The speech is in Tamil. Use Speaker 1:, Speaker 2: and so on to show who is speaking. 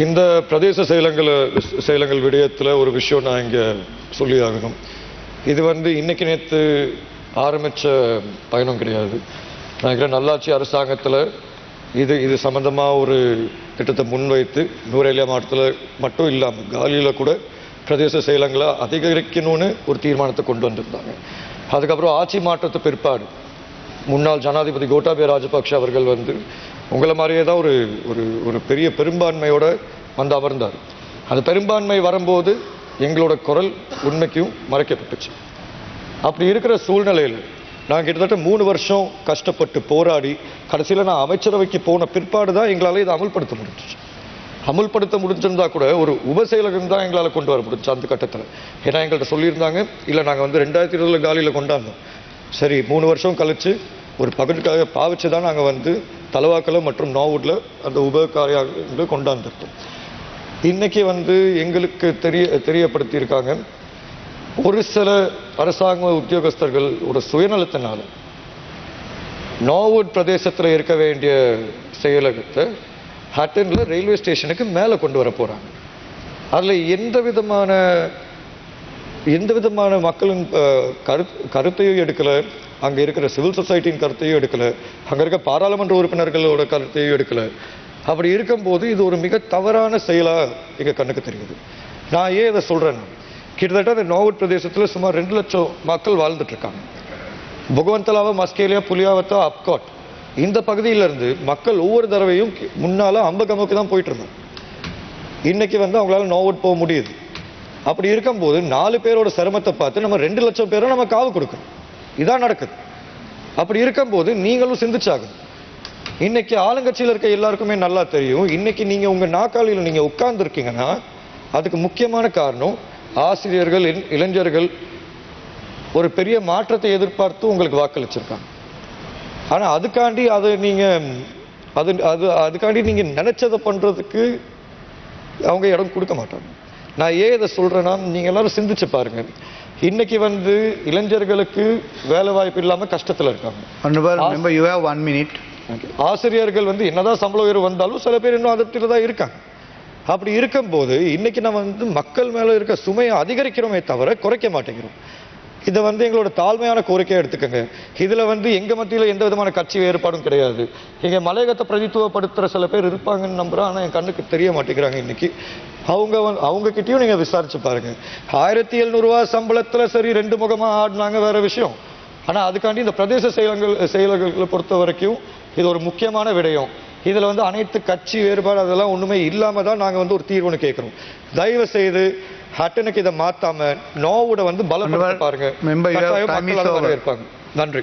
Speaker 1: இந்த பிரதேச செயலங்கள் செயலங்கள் விடயத்தில் ஒரு விஷயம் நான் இங்கே சொல்லி ஆகணும் இது வந்து இன்றைக்கி நேற்று ஆரம்பித்த பயணம் கிடையாது. நான் நல்லாட்சி அரசாங்கத்தில் இது இது சம்மந்தமாக ஒரு திட்டத்தை முன்வைத்து நூரேலியா மாவட்டத்தில் மட்டும் இல்லாமல் காலியில் கூட பிரதேச செயலங்களை அதிகரிக்கணும்னு ஒரு தீர்மானத்தை கொண்டு வந்திருந்தாங்க. அதுக்கப்புறம் ஆட்சி மாற்றத்து பிற்பாடு முன்னாள் ஜனாதிபதி கோட்டாபய ராஜபக்ஷ அவர்கள் வந்து உங்களை மாதிரியே தான் ஒரு ஒரு ஒரு பெரிய பெரும்பான்மையோட வந்து அமர்ந்தார். அந்த பெரும்பான்மை வரும்போது எங்களோட குரல் உண்மைக்கும் மறைக்கப்பட்டுச்சு. அப்படி இருக்கிற சூழ்நிலையில் நான் கிட்டத்தட்ட மூணு வருஷம் கஷ்டப்பட்டு போராடி கடைசியில் நான் அமைச்சரவைக்கு போன பிற்பாடு தான் எங்களால் இதை அமல்படுத்த முடிஞ்சிச்சு. அமல்படுத்த முடிஞ்சிருந்தா கூட ஒரு உபசெயலகம் தான் எங்களால் கொண்டு வர முடிஞ்சு அந்த கட்டத்தில். ஏன்னா எங்கள்கிட்ட சொல்லியிருந்தாங்க இல்லை நாங்கள் வந்து ரெண்டாயிரத்தி இருபதில் காலியில் கொண்டாந்தோம். சரி மூணு வருஷம் கழித்து ஒரு பகலுக்காக பாவிச்சு தான் நாங்கள் வந்து தலவாக்கலம் மற்றும் நாவூரில் அந்த உப கொண்டாந்துருக்கோம். இன்னைக்கு வந்து எங்களுக்கு தெரிய தெரியப்படுத்தியிருக்காங்க ஒரு சில அரசாங்க உத்தியோகஸ்தர்கள் ஒரு சுயநலத்தினால நாவூட் பிரதேசத்தில் இருக்க வேண்டிய செயலகத்தை ஹட்டனில் ரயில்வே ஸ்டேஷனுக்கு மேலே கொண்டு வர போகிறாங்க அதில் எந்த விதமான எந்த விதமான மக்களின் கரு கருத்தையும் எடுக்கலை. அங்கே இருக்கிற சிவில் சொசைட்டியின் கருத்தையும் எடுக்கலை. அங்கே இருக்க பாராளுமன்ற உறுப்பினர்களோட கருத்தையும் எடுக்கலை. அப்படி இருக்கும்போது இது ஒரு மிக தவறான செயலாக எங்கள் கண்ணுக்கு தெரியுது. நான் ஏன் இதை சொல்கிறேன்னா கிட்டத்தட்ட அந்த நோவட் பிரதேசத்தில் சுமார் ரெண்டு லட்சம் மக்கள் வாழ்ந்துட்டு இருக்காங்க. மஸ்கேலியா புலியாவத்தோ அப்காட் இந்த பகுதியிலேருந்து மக்கள் ஒவ்வொரு தடவையும் முன்னால் அம்பகமுக்கு தான் போயிட்டு இருந்தாங்க. வந்து அவங்களால நோவட் போக முடியுது. அப்படி இருக்கும்போது நாலு பேரோட சிரமத்தை பார்த்து நம்ம ரெண்டு லட்சம் பேரும் நம்ம காவு கொடுக்கணும். இதான் நடக்குது. அப்படி இருக்கும்போது நீங்களும் சிந்திச்சாகணும். இன்னைக்கு ஆளுங்கட்சியில் இருக்க எல்லாருக்குமே நல்லா தெரியும். இன்னைக்கு நீங்க உங்க நாக்காளியில் நீங்க உட்கார்ந்துருக்கீங்கன்னா அதுக்கு முக்கியமான காரணம் ஆசிரியர்கள் இளைஞர்கள் ஒரு பெரிய மாற்றத்தை எதிர்பார்த்து உங்களுக்கு வாக்களிச்சிருக்காங்க. ஆனால் அதுக்காண்டி அதை நீங்கள் அது அது அதுக்காண்டி நீங்கள் நினச்சதை பண்ணுறதுக்கு அவங்க இடம் கொடுக்க மாட்டாங்க. நான் ஏன் இதை சொல்றேன்னா நீங்க எல்லாரும் சிந்திச்சு பாருங்க. இன்னைக்கு வந்து இளைஞர்களுக்கு வேலை வாய்ப்பு இல்லாம கஷ்டத்துல இருக்காங்க. ஆசிரியர்கள் வந்து என்னதான் சம்பள உயர்வு வந்தாலும் சில பேர் இன்னும் அதிருப்தியில தான் இருக்காங்க. அப்படி இருக்கும்போது இன்னைக்கு நம்ம வந்து மக்கள் மேல இருக்க சுமையை அதிகரிக்கிறோமே தவிர குறைக்க மாட்டேங்கிறோம். இதை வந்து எங்களோட தாழ்மையான கோரிக்கையை எடுத்துக்கோங்க. இதில் வந்து எங்கள் மத்தியில் எந்த விதமான கட்சி வேறுபாடும் கிடையாது. எங்கள் மலையகத்தை பிரதித்துவப்படுத்துகிற சில பேர் இருப்பாங்கன்னு நம்புறேன். ஆனால் என் கண்ணுக்கு தெரிய மாட்டேங்கிறாங்க இன்றைக்கி அவங்க வந்து அவங்கக்கிட்டேயும் நீங்கள் விசாரித்து பாருங்கள் ஆயிரத்தி எழுநூறுவா சம்பளத்தில் சரி ரெண்டு முகமாக ஆடினாங்க வேறு விஷயம். ஆனால் அதுக்காண்டி இந்த பிரதேச செயலங்கள் செயலர்களை பொறுத்த வரைக்கும் இது ஒரு முக்கியமான விடயம். இதில் வந்து அனைத்து கட்சி வேறுபாடு அதெல்லாம் ஒன்றுமே இல்லாமல் தான் நாங்கள் வந்து ஒரு தீர்வுன்னு கேட்குறோம் தயவு செய்து ஹட்டனுக்கு இதை மாத்தாம நோவோட வந்து பலப்படுத்த பாருங்க. வரவேற்பாங்க. நன்றி.